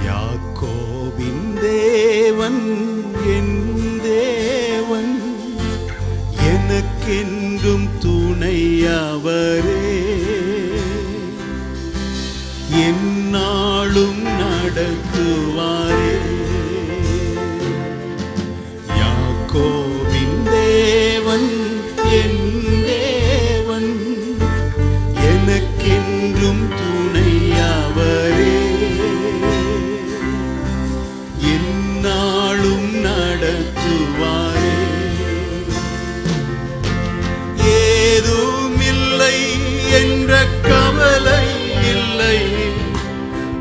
யாக்கோவின் தேவன் என் தேவன். எனக்கென்றும் துணையவரே என்னாலும் நடத்துவாரே நடத்துவாரே ஏதுமில்லை என்ற கவலை இல்லை.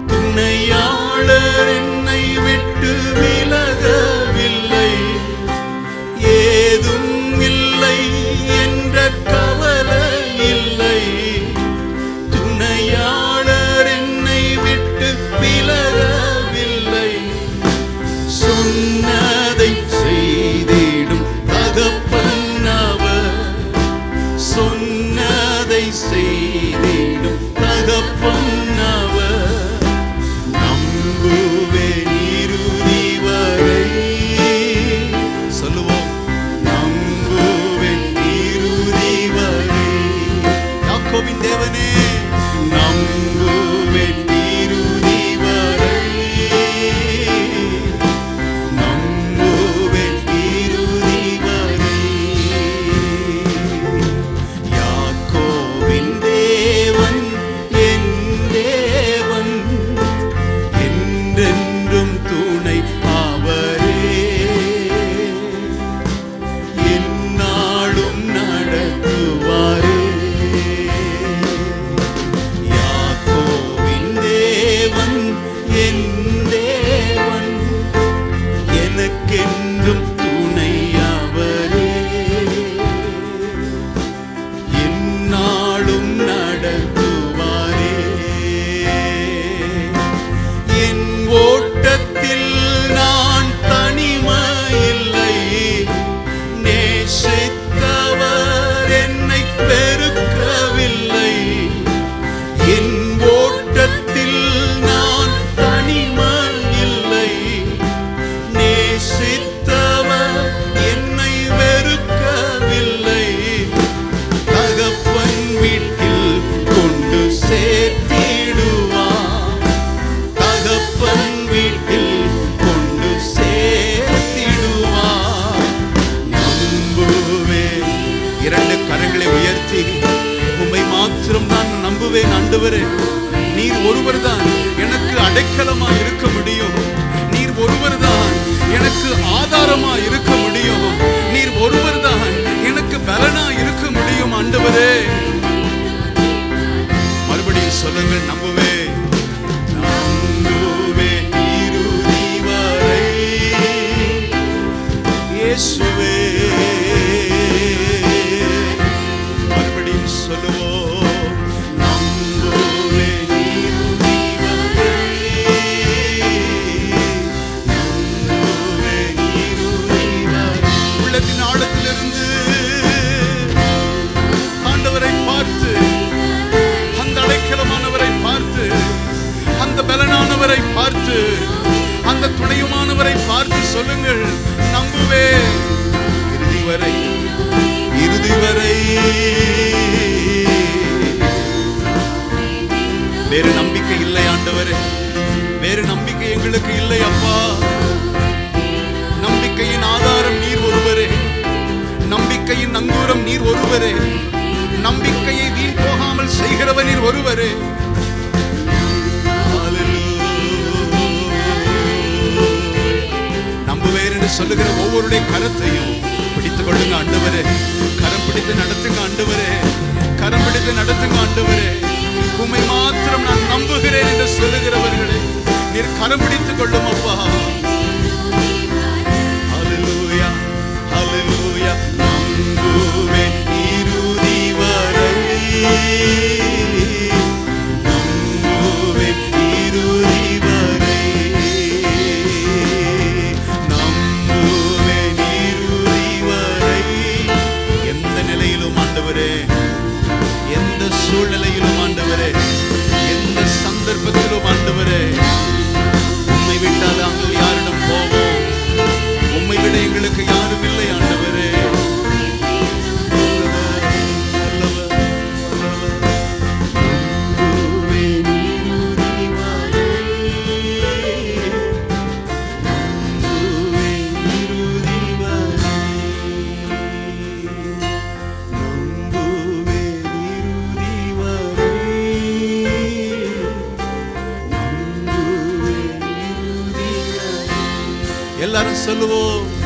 துணையாளர் ஆண்டவரே நீர் ஒருவர்தான் எனக்கு அடைக்கலமா இருக்க முடியும். நீர் ஒருவர் தான் எனக்கு ஆதாரமா இருக்க முடியும். நீர் ஒருவர் தான் எனக்கு பலனா இருக்க முடியும் ஆண்டவரே. மறுபடியும் சொல்லுங்கள் நம்புவே அந்த பார்த்து அந்த துணையுமானவரை பார்த்து சொல்லுங்கள் நம்புவே. இறுதி வரை இறுதி வரை. வேறு நம்பிக்கை இல்லை ஆண்டவரே. வேறு நம்பிக்கை எங்களுக்கு இல்லை அப்பா. நம்பிக்கையின் ஆதாரம் நீர் ஒருவரே. நம்பிக்கையின் நங்கூரம் நீர் ஒருவரே. நம்பிக்கையை வீண் போகாமல் செய்கிறவர் நீர் ஒருவரே. சொல்லுகிற ஒவ்வொருடைய கரத்தையும் பிடித்துக் கொள்ளுங்க ஆண்டவரே. கரம் பிடித்து நடத்துங்க ஆண்டவரே. கரம் பிடித்து நடத்துங்க ஆண்டவரே. உமை மாத்திரம் நான் நம்புகிறேன் என்று சொல்லுகிறவர்களே நீர் கரம் பிடித்துக் கொள்ளும் அப்பா. எல்லாரும் சொல்லுவோம்.